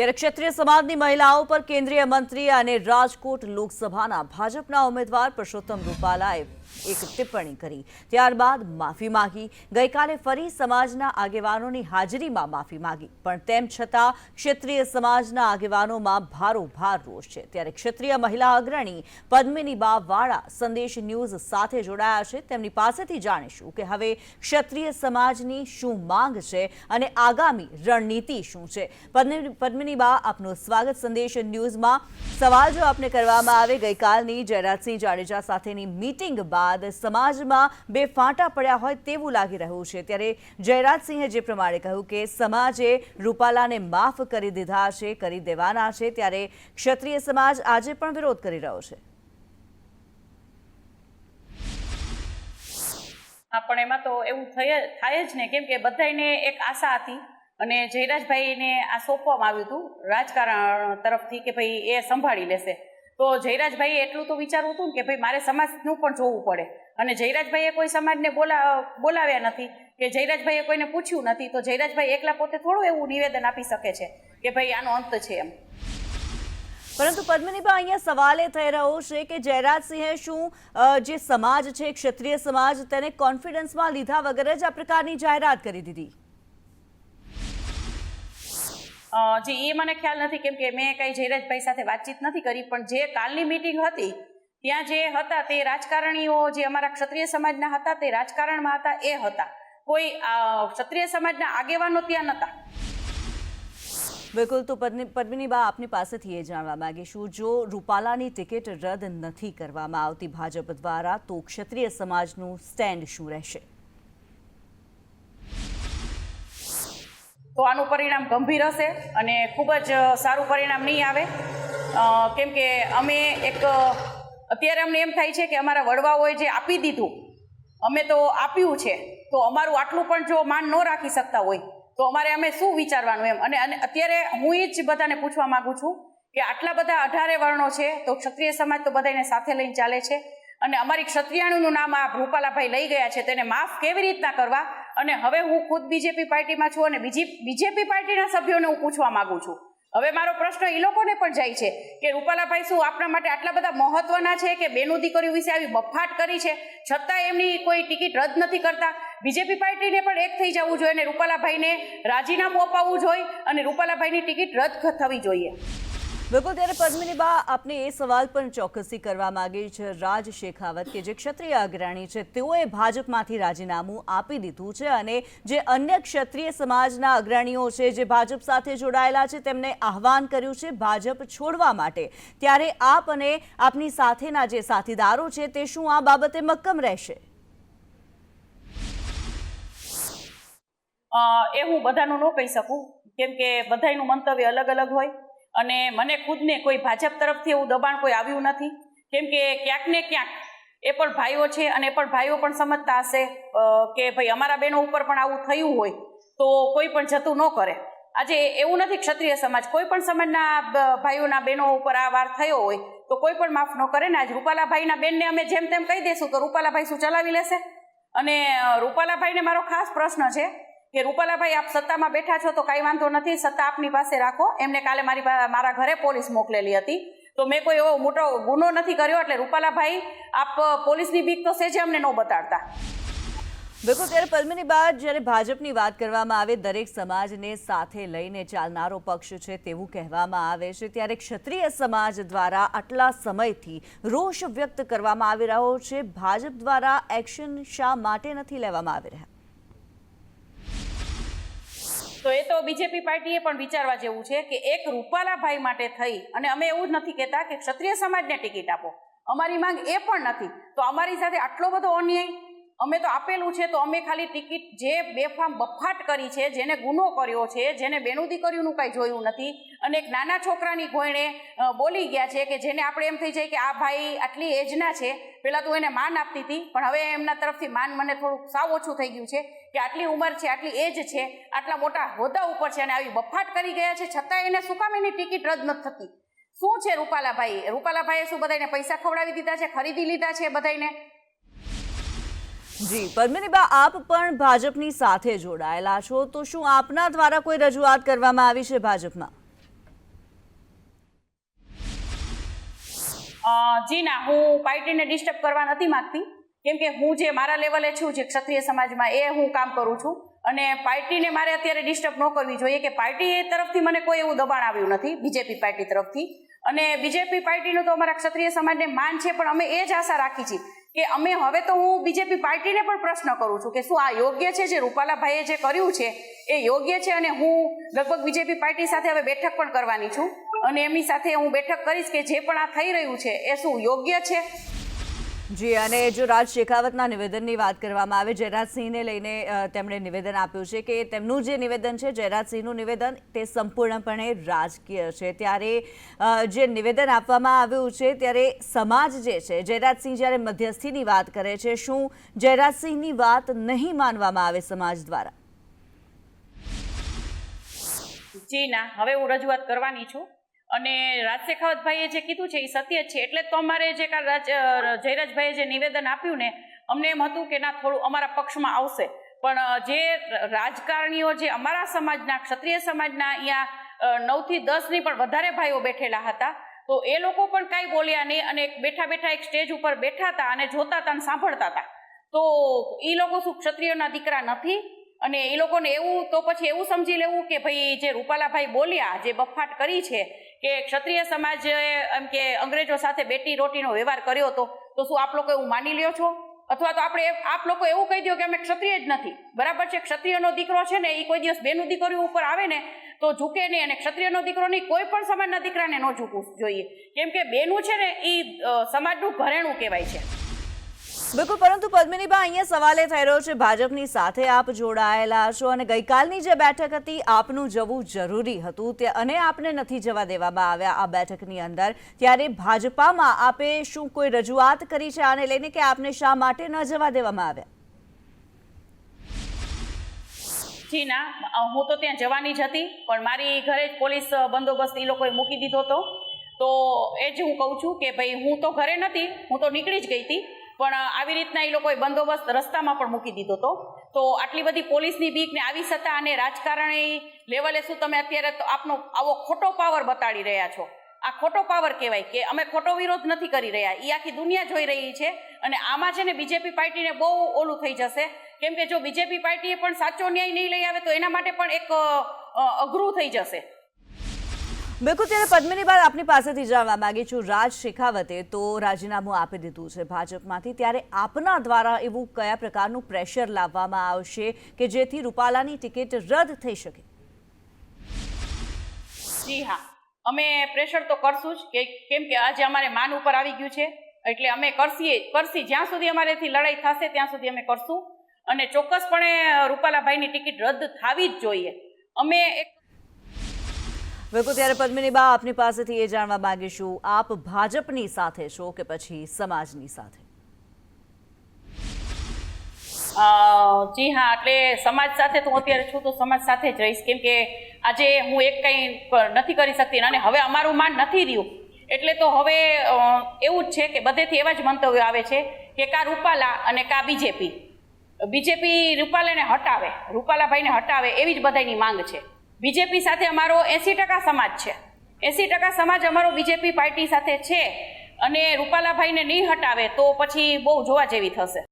ત્યારે ક્ષત્રિય સમાજની મહિલાઓ પર કેન્દ્રીય મંત્રી અને રાજકોટ લોકસભાના ભાજપના ઉમેદવાર પુરુષોત્તમ રૂપાલાએ એક ટિપ્પણી કરી. ત્યારબાદ માફી માંગી. ગઈકાલે ફરી સમાજના આગેવાનોની હાજરીમાં માફી માંગી. પણ તેમ છતાં ક્ષેત્રીય સમાજના આગેવાનોમાં ભારોભાર રોષ છે. ત્યારે ક્ષેત્રીય મહિલા અગ્રણી પદ્મિની બા વાળા સંદેશ ન્યૂઝ સાથે જોડાયા છે. તેમની પાસેથી જાણીશું કે હવે ક્ષત્રિય સમાજની શું માંગ છે અને આગામી રણનીતિ શું છે. પદ્મિની બા આપનું સ્વાગત સંદેશ ન્યૂઝમાં. સવાલ જો આપને કરવામાં આવે. ગઈકાલની જયરાજસિંહ જાડેજા સાથેની મીટિંગ બાદ સમાજમાં બે ફાંટા પડ્યા હોય તેવું લાગી રહ્યું છે. ત્યારે જયરાજસિંહે જે પ્રમાણે કહ્યું કે સમાજે રૂપાલાને માફ કરી દીધા છે, કરી દેવાના છે, ત્યારે ક્ષત્રિય સમાજ આજે પણ વિરોધ કરી રહ્યો છે. પણ એમાં તો એવું થાય જ ને, કેમ કે બધાને એક આશા હતી અને જયરાજભાઈને આ સોંપવામાં આવ્યું હતું રાજકારણ તરફથી કે ભાઈ એ સંભાળી લેશે. તો જયરાજભાઈએ એટલું તો વિચારવું હતું કે ભાઈ મારે સમાજનું પણ જોવું પડે. અને જયરાજભાઈએ કોઈ સમાજને બોલા બોલાવ્યા નથી કે જયરાજભાઈએ કોઈને પૂછ્યું નથી તો જયરાજભાઈ એકલા પોતે થોડું એવું નિવેદન આપી શકે છે કે ભાઈ આનો અંત છે એમ. પરંતુ પદ્મિનીબા અહીંયા સવાલ એ થઈ રહ્યો છે કે જયરાજસિંહે શું જે સમાજ છે, ક્ષત્રિય સમાજ, તેને કોન્ફિડન્સમાં લીધા વગર જ આ પ્રકારની જાહેરાત કરી દીધી? જી એ મને ખ્યાલ નથી કેમ કે મેં કંઈ જયરાજભાઈ સાથે વાતચીત નથી કરી, પણ જે કાલની મિટિંગ હતી, ત્યાં જે હતા તે રાજકારણીઓ જે અમારા ક્ષત્રિય સમાજના હતા તે રાજકારણમાં હતા, એ હતા. કોઈ ક્ષત્રિય સમાજના આગેવાનો ત્યાં નહોતા બિલકુલ, તો પદ્મિ- પદ્મિનીબા આપની પાસેથી એ જાણવા માગીશું. જો રૂપાલાની ટિકિટ રદ નથી કરવામાં આવતી ભાજપ દ્વારા, તો ક્ષત્રિય સમાજનું સ્ટેન્ડ શું રહેશે? તો આનું પરિણામ ગંભીર હશે અને ખૂબ જ સારું પરિણામ નહીં આવે. કેમ કે અમે એક અત્યારે અમને એમ થાય છે કે અમારા વડવાઓએ જે આપી દીધું, અમે તો આપ્યું છે, તો અમારું આટલું પણ જો માન ન રાખી શકતા હોય, તો અમારે અમે શું વિચારવાનું એમ? અને અત્યારે હું એ જ બધાને પૂછવા માંગુ છું કે આટલા બધા અઢારે વર્ણો છે, તો ક્ષત્રિય સમાજ તો બધાને સાથે લઈને ચાલે છે. અને અમારી ક્ષત્રિયાણીનું નામ આ રૂપાલાભાઈ લઈ ગયા છે તેને માફ કેવી રીતના કરવા? અને હવે હું ખુદ બીજેપી પાર્ટીમાં છું અને બીજી બીજેપી પાર્ટીના સભ્યોને હું પૂછવા માંગુ છું. હવે મારો પ્રશ્ન એ લોકોને પણ જાય છે કે રૂપાલાભાઈ શું આપણા માટે આટલા બધા મહત્વના છે કે બેનું દીકરીઓ વિશે આવી બફાટ કરી છે? છતાં એમની કોઈ ટિકિટ રદ નથી કરતા. બીજેપી પાર્ટીને પણ એક થઈ જવું જોઈએ અને રૂપાલાભાઈને રાજીનામું અપાવવું જોઈએ અને રૂપાલાભાઈની ટિકિટ રદ થવી જોઈએ. બિલકુલ ત્યારે પદ્મિનીબા આપને એ સવાલ પણ ચોક્કસી કરવા માંગે છે. રાજ શેખાવત કે જે ક્ષત્રિય અગ્રણી છે, તેઓએ ભાજપમાંથી રાજીનામું આપી દીધું છે અને જે અન્ય ક્ષત્રિય સમાજના અગ્રણીઓ છે, જે ભાજપ સાથે જોડાયેલા છે, તેમને આહવાન કર્યું છે ભાજપ છોડવા માટે. ત્યારે આપ અને આપની સાથેના જે સાથીદારો છે, તે શું આ બાબતે મક્કમ રહેશે? એ હું બધાનું ન કહી શકું. કેમ કે બધાયનું મંતવ્ય અલગ અલગ હોય. અને મને ખુદને કોઈ ભાજપ તરફથી એવું દબાણ કોઈ આવ્યું નથી. કેમ કે ક્યાંક ને ક્યાંક એ પણ ભાઈઓ છે અને એ પણ ભાઈઓ પણ સમજતા હશે કે ભાઈ અમારા બહેનો ઉપર પણ આવું થયું હોય તો કોઈ પણ જતું ન કરે. આજે એવું નથી ક્ષત્રિય સમાજ, કોઈ પણ સમાજના ભાઈઓના બહેનો ઉપર આ વાર થયો હોય તો કોઈ પણ માફ ન કરે ને આજ રૂપાલાભાઈના બેનને અમે જેમ તેમ કહી દઈશું તો રૂપાલાભાઈ શું ચલાવી લેશે? અને રૂપાલાભાઈને મારો ખાસ પ્રશ્ન છે કે રૂપાલાભાઈ, આપ સત્તામાં બેઠા છો તો કાંઈ વાંધો નથી, સત્તા આપની પાસે રાખો. એમને કાલે મારી મારા ઘરે પોલીસ મોકલેલી હતી. તો મેં કોઈ એવો મોટો ગુનો નથી કર્યો, એટલે રૂપાલાભાઈ, આપ પોલીસની બીક તો સેજે અમને ન બતાડતા. બિલકુલ, ત્યારે પલ્મીની બાદ જ્યારે ભાજપની વાત કરવામાં આવે, દરેક સમાજને સાથે લઈને ચાલનારો પક્ષ છે તેવું કહેવામાં આવે છે, ત્યારે ક્ષત્રિય સમાજ દ્વારા આટલા સમયથી રોષ વ્યક્ત કરવામાં આવી રહ્યો છે. ભાજપ દ્વારા એક્શન શા માટે નથી લેવામાં આવી રહ્યા? તો એ તો બીજેપી પાર્ટીએ પણ વિચારવા જેવું છે કે એક રૂપાલાભાઈ માટે થઈ અને અમે એવું જ નથી કહેતા કે ક્ષત્રિય સમાજને ટિકિટ આપો. અમારી માંગ એ પણ નથી. તો અમારી સાથે આટલો બધો અન્યાય? અમે તો આપેલું છે તો અમે ખાલી ટિકિટ જે બેફામ બફાટ કરી છે, જેને ગુનો કર્યો છે, જેને બેનું દીકરીઓનું કાંઈ જોયું નથી અને એક નાના છોકરાની ઘોયણે બોલી ગયા છે કે જેને આપણે એમ થઈ જાય કે આ ભાઈ આટલી એજના છે પહેલાં તો એને માન આપતી હતી, પણ હવે એમના તરફથી માન મને થોડુંક સાવ ઓછું થઈ ગયું છે. કે આટલી ઉંમર છે આટલી એજ છે આટલા મોટા હોદ્દા ઉપર છે અને આવી બફાટ કરી ગયા છે છતાં એને શું કામ એની ટિકિટ રદ નથી થતી. શું છે રૂપાલાભાઈ? રૂપાલાભાઈએ શું બધાને પૈસા ખવડાવી દીધા છે ખરીદી લીધા છે બધાને જી પરમિનીબા આપ પણ ભાજપની સાથે જોડાયેલા છો તો શું આપના દ્વારા કોઈ રજૂઆત કરવામાં આવી છે ભાજપમાં? જી ના હું પાર્ટીને ડિસ્ટર્બ કરવા નથી માગતી. કેમ કે હું જે મારા લેવલે છું, જે ક્ષત્રિય સમાજમાં, એ હું કામ કરું છું. અને પાર્ટીને મારે અત્યારે ડિસ્ટર્બ ન કરવી જોઈએ કે પાર્ટી તરફથી મને કોઈ એવું દબાણ આવ્યું નથી, બીજેપી પાર્ટી તરફથી. અને બીજેપી પાર્ટીનું તો અમારા ક્ષત્રિય સમાજને માન છે, પણ અમે એ જ આશા રાખી છીએ કે અમે હવે તો હું બીજેપી પાર્ટીને પણ પ્રશ્ન કરું છું કે શું આ યોગ્ય છે જે રૂપાલાભાઈએ જે કર્યું છે, એ યોગ્ય છે? અને હું લગભગ બીજેપી પાર્ટી સાથે હવે બેઠક પણ કરવાની છું. અને એમની સાથે હું બેઠક કરીશ કે જે પણ આ થઈ રહ્યું છે, એ શું યોગ્ય છે? જી, અને જો રાજ શેખાવતના નિવેદનની વાત કરવામાં આવે, જયરાજસિંહને લઈને તેમણે નિવેદન આપ્યું છે કે તેમનું જે નિવેદન છે, જયરાજસિંહનું નિવેદન, તે સંપૂર્ણપણે રાજકીય છે. ત્યારે જે નિવેદન આપવામાં આવ્યું છે, ત્યારે સમાજ જે છે, જયરાજસિંહ જ્યારે મધ્યસ્થીની વાત કરે છે, શું જયરાજસિંહની વાત નહીં માનવામાં આવે સમાજ દ્વારા? જી ના, હવે હું રજૂઆત કરવાની છું. અને રાજ શેખાવતભાઈએ જે કીધું છે એ સત્ય છે. એટલે તો અમારે જે રાજ જયરાજભાઈએ જે નિવેદન આપ્યું ને, અમને એમ હતું કે ના, થોડું અમારા પક્ષમાં આવશે. પણ જે રાજકારણીઓ જે અમારા સમાજના, ક્ષત્રિય સમાજના અહીંયા નવથી દસની પણ વધારે ભાઈઓ બેઠેલા હતા, તો એ લોકો પણ કાંઈ બોલ્યા નહીં અને બેઠા બેઠા એક સ્ટેજ ઉપર બેઠા હતા અને જોતા હતા અને સાંભળતા હતા. તો એ લોકો શું ક્ષત્રિયોના દીકરા નથી? અને એ લોકોને એવું, તો પછી એવું સમજી લેવું કે ભાઈ જે રૂપાલાભાઈ બોલ્યા, જે બફાટ કરી છે કે ક્ષત્રિય સમાજે એમ કે અંગ્રેજો સાથે બેટી રોટીનો વ્યવહાર કર્યો હતો, તો શું આપ લોકો એવું માની લ્યો છો? અથવા તો આપણે આપ લોકો એવું કહી દો કે અમે ક્ષત્રિય જ નથી. બરાબર છે, ક્ષત્રિયનો દીકરો છે ને એ કોઈ દિવસ બેનું દીકરીઓ ઉપર આવે ને, તો ઝૂકે નહીં અને ક્ષત્રિયનો દીકરો નહીં, કોઈ પણ સમાજના દીકરાને ન ઝૂકવું જોઈએ. કેમ કે બેનું છે ને એ સમાજનું ઘરેણું કહેવાય છે. બિલકુલ, પરંતુ પદ્મિનીબા અહીંયા સવાલ એ થઈ રહ્યો છે, ભાજપની સાથે આપ જોડાયેલા છો અને ગઈકાલની જે બેઠક હતી, આપનું જવું જરૂરી હતું, તે અને આપને નથી જવા દેવામાં આવ્યા આ બેઠકની અંદર. ત્યારે ભાજપામાં આપે શું કોઈ રજૂઆત કરી છે આને લઈને કે આપને શા માટે ન જવા દેવામાં આવ્યા? જી ના હું તો ત્યાં જવાની જ હતી, પણ મારી ઘરે જ પોલીસ બંદોબસ્ત એ લોકોએ મૂકી દીધો હતો. તો એ જ હું કહું છું કે ભાઈ હું તો ઘરે નથી હું તો નીકળી જ ગઈ હતી. પણ આવી રીતના એ લોકોએ બંદોબસ્ત રસ્તામાં પણ મૂકી દીધો હતો. તો આટલી બધી પોલીસની બીક ને આવી સત્તા અને રાજકારણી લેવલે શું તમે અત્યારે આપનો આવો ખોટો પાવર બતાડી રહ્યા છો. આ ખોટો પાવર કહેવાય કે અમે ખોટો વિરોધ નથી કરી રહ્યા. એ આખી દુનિયા જોઈ રહી છે અને આમાં છે ને બીજેપી પાર્ટીને બહુ ઓલું થઈ જશે. કેમ કે જો બીજેપી પાર્ટીએ પણ સાચો ન્યાય નહીં લઈ આવે તો એના માટે પણ એક અઘરું થઈ જશે. બિલકુલ, ત્યારે પદ્મિનીબા આપની પાસેથી જાણવા માંગી છું. રાજ શેખાવતે તો રાજીનામું આપી દીધું છે ભાજપમાંથી. ત્યારે આપના દ્વારા એવું કયા પ્રકારનું પ્રેશર લાવવામાં આવશે કે જેથી રૂપાલાની ટિકિટ રદ થઈ શકે? જી હા. અમે પ્રેશર તો કરશું જ કે કેમ કે આજે અમારે માન ઉપર આવી ગયું છે. એટલે અમે કરશીએ, કરશી. જ્યાં સુધી અમારેથી લડાઈ થશે, ત્યાં સુધી અમે કરશું. અને ચોક્કસપણે રૂપાલાભાઈની ટિકિટ રદ થવી જ જોઈએ. અમે એક બિલકુલ, ત્યારે પદ્મિનીબા આપની પાસેથી એ જાણવા માંગીશું. આપ ભાજપની સાથે છો કે પછી સમાજની સાથે? જી હા, એટલે સમાજ સાથે તો હું અત્યારે છું, તો સમાજ સાથે જ રહીશ. કેમ કે આજે હું એક કંઈ નથી કરી શકતી, અને હવે અમારું માન નથી રહ્યું. એટલે તો હવે એવું જ છે કે બધેથી એવા જ મંતવ્યો આવે છે કે કા રૂપાલા અને કા બીજેપી. બીજેપી રૂપાલાને હટાવે, રૂપાલાભાઈને હટાવે, એવી જ બધાની માંગ છે. બીજેપી સાથે અમારો એંસી ટકા સમાજ છે. એંસી ટકા સમાજ અમારો બીજેપી પાર્ટી સાથે છે અને રૂપાલાભાઈને નહીં હટાવે તો પછી બહુ જોવા જેવી થશે.